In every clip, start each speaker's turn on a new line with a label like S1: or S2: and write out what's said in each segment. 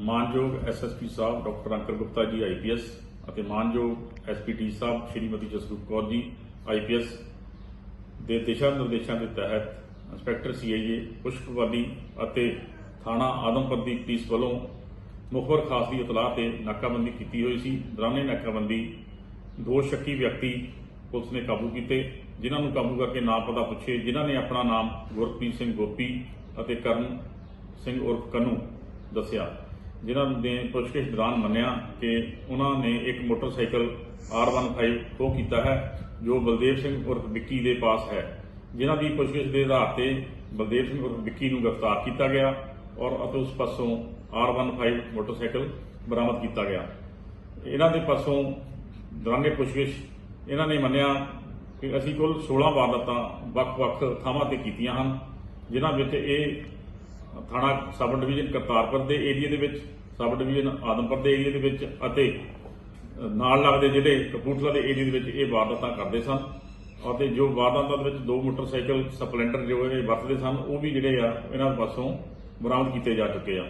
S1: ਮਾਨਯੋਗ ਐਸਐਸਪੀ ਸਾਹਿਬ, doctor Ankur Gupta ji IPS ਅਤੇ ਮਾਨਯੋਗ ਐਸਪੀਟੀ ਸਾਹਿਬ, ਸ਼੍ਰੀਮਤੀ ਜਸਰੂਪ ਕੌਰ ਜੀ ਆਈਪੀਐਸ ਦੇ ਦਿਸ਼ਾ ਨਿਰਦੇਸ਼ਾਂ ਦੇ ਤਹਿਤ ਇੰਸਪੈਕਟਰ ਸੀਆਈਏ ਪੁਸ਼ਪਵਾਲੀ ਅਤੇ ਥਾਣਾ ਆਦਮਪੁਰ ਦੀ ਪੁਲਿਸ ਵੱਲੋਂ ਮੁਖਬਰ ਖਾਸ ਦੀ ਇਤਲਾਹ ਤੇ ਨਾਕਾਬੰਦੀ ਕੀਤੀ ਹੋਈ ਸੀ। ਦੌਰਾਨੇ ਨਾਕਾਬੰਦੀ ਦੋ ਸ਼ੱਕੀ ਵਿਅਕਤੀ ਪੁਲਿਸ ਨੇ ਕਾਬੂ ਕੀਤੇ, ਜਿਨ੍ਹਾਂ ਨੂੰ ਕਾਬੂ ਕਰਕੇ ਨਾਂ ਪਤਾ ਪੁੱਛੇ, ਜਿਨ੍ਹਾਂ ਨੇ ਆਪਣਾ ਨਾਮ ਗੁਰਪ੍ਰੀਤ ਸਿੰਘ ਗੋਪੀ ਅਤੇ ਕਰਨ ਸਿੰਘ ਉਰਫ ਕਨੂ ਦੱਸਿਆ। ਜਿਨ੍ਹਾਂ ਨੇ ਪੁੱਛਗਿੱਛ ਦੌਰਾਨ ਮੰਨਿਆ ਕਿ ਉਹਨਾਂ ਨੇ ਇੱਕ ਮੋਟਰਸਾਈਕਲ R15 ਖੋਹ ਕੀਤਾ ਹੈ, ਜੋ ਬਲਦੇਵ ਸਿੰਘ ਉਰਫ ਵਿੱਕੀ ਦੇ ਪਾਸ ਹੈ। ਜਿਨ੍ਹਾਂ ਦੀ ਪੁੱਛਗਿੱਛ ਦੇ ਆਧਾਰ ਤੇ ਬਲਦੇਵ ਸਿੰਘ ਉਰਫ ਵਿੱਕੀ ਨੂੰ ਗ੍ਰਿਫਤਾਰ ਕੀਤਾ ਗਿਆ ਔਰ ਅਤੇ ਉਸ ਪਾਸੋਂ R15 ਮੋਟਰਸਾਈਕਲ ਬਰਾਮਦ ਕੀਤਾ ਗਿਆ। ਇਹਨਾਂ ਦੇ ਪਾਸੋਂ ਦੌਰਾਨੇ ਪੁੱਛਗਿੱਛ ਇਹਨਾਂ ਨੇ ਮੰਨਿਆ ਕਿ ਅਸੀਂ ਕੁੱਲ 16 ਵਾਰਦਾਤਾਂ ਵੱਖ-ਵੱਖ ਥਾਵਾਂ ਤੇ ਕੀਤੀਆਂ ਹਨ, ਜਿਨ੍ਹਾਂ ਵਿੱਚ ਇਹ ਥਾਣਾ ਸਬ ਡਿਵੀਜ਼ਨ ਕਰਤਾਰਪੁਰ ਦੇ ਏਰੀਆ ਦੇ ਵਿੱਚ, ਸਬ ਡਿਵੀਜ਼ਨ ਆਦਮਪੁਰ ਦੇ ਏਰੀਆ ਦੇ ਵਿੱਚ ਅਤੇ ਨਾਲ ਲੱਗਦੇ ਜਿਹੜੇ ਕਪੂਰਥਲਾ ਦੇ ਏਰੀਆ ਦੇ ਵਿੱਚ ਇਹ ਵਾਰਦਾਤਾਂ ਕਰਦੇ ਸਨ ਅਤੇ ਜੋ ਵਾਰਦਾਤਾਂ ਦੇ ਵਿੱਚ ਦੋ ਮੋਟਰਸਾਈਕਲ ਸਪਲੈਂਡਰ ਜੋ ਇਹ ਵਰਤਦੇ ਸਨ, ਉਹ ਵੀ ਜਿਹੜੇ ਆ, ਇਹਨਾਂ ਪਾਸੋਂ ਬਰਾਮਦ ਕੀਤੇ ਜਾ ਚੁੱਕੇ ਆ।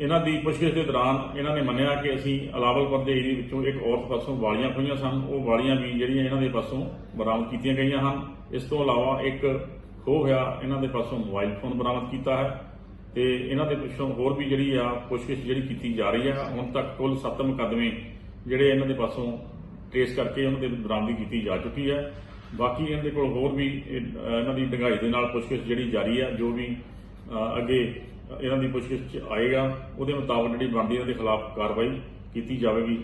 S1: ਇਹਨਾਂ ਦੀ ਪੁੱਛਗਿੱਛ ਦੇ ਦੌਰਾਨ ਇਹਨਾਂ ਨੇ ਮੰਨਿਆ ਕਿ ਅਸੀਂ ਅਲਾਵਲਪੁਰ ਦੇ ਏਰੀਆ ਵਿੱਚੋਂ ਇੱਕ ਔਰਤ ਪਾਸੋਂ ਵਾਲੀਆਂ ਖੋਈਆਂ ਸਨ, ਉਹ ਵਾਲੀਆਂ ਵੀ ਜਿਹੜੀਆਂ ਇਹਨਾਂ ਦੇ ਪਾਸੋਂ ਬਰਾਮਦ ਕੀਤੀਆਂ ਗਈਆਂ ਹਨ। ਇਸ ਤੋਂ ਇਲਾਵਾ ਇੱਕ ਖੋਹ ਹੋਇਆ ਇਹਨਾਂ ਦੇ ਪਾਸੋਂ ਮੋਬਾਈਲ ਫੋਨ ਬਰਾਮਦ ਕੀਤਾ ਹੈ ਤੇ ਇਹਨਾਂ ਦੇ ਪਿੱਛੋਂ ਹੋਰ ਵੀ ਜਿਹੜੀ ਆ ਪੁੱਛਗਿੱਛ ਜਿਹੜੀ ਕੀਤੀ ਜਾ ਰਹੀ ਹੈ, ਹੁਣ ਤੱਕ ਕੁੱਲ 7 ਮੁਕੱਦਮੇ ਜਿਹੜੇ ਇਹਨਾਂ ਦੇ ਪਾਸੋਂ ਟ੍ਰੇਸ ਕਰਕੇ ਉਹਨਾਂ ਦੇ ਬਰਾਮਦੀ ਕੀਤੀ ਜਾ ਚੁੱਕੀ ਹੈ। ਬਾਕੀ ਇਹਨਾਂ ਦੇ ਕੋਲ ਹੋਰ ਵੀ ਇਹਨਾਂ ਦੀ ਡੰਗਾਈ ਦੇ ਨਾਲ ਪੁੱਛਗਿੱਛ ਜਿਹੜੀ ਜਾਰੀ ਹੈ, ਜੋ ਵੀ ਅੱਗੇ ਇਹਨਾਂ ਦੀ ਪੁੱਛਗਿੱਛ 'ਚ ਆਏਗਾ, ਉਹਦੇ ਮੁਤਾਬਕ ਜਿਹੜੀ ਬਣਦੀ ਇਹਨਾਂ ਦੇ ਖਿਲਾਫ ਕਾਰਵਾਈ ਕੀਤੀ ਜਾਵੇਗੀ।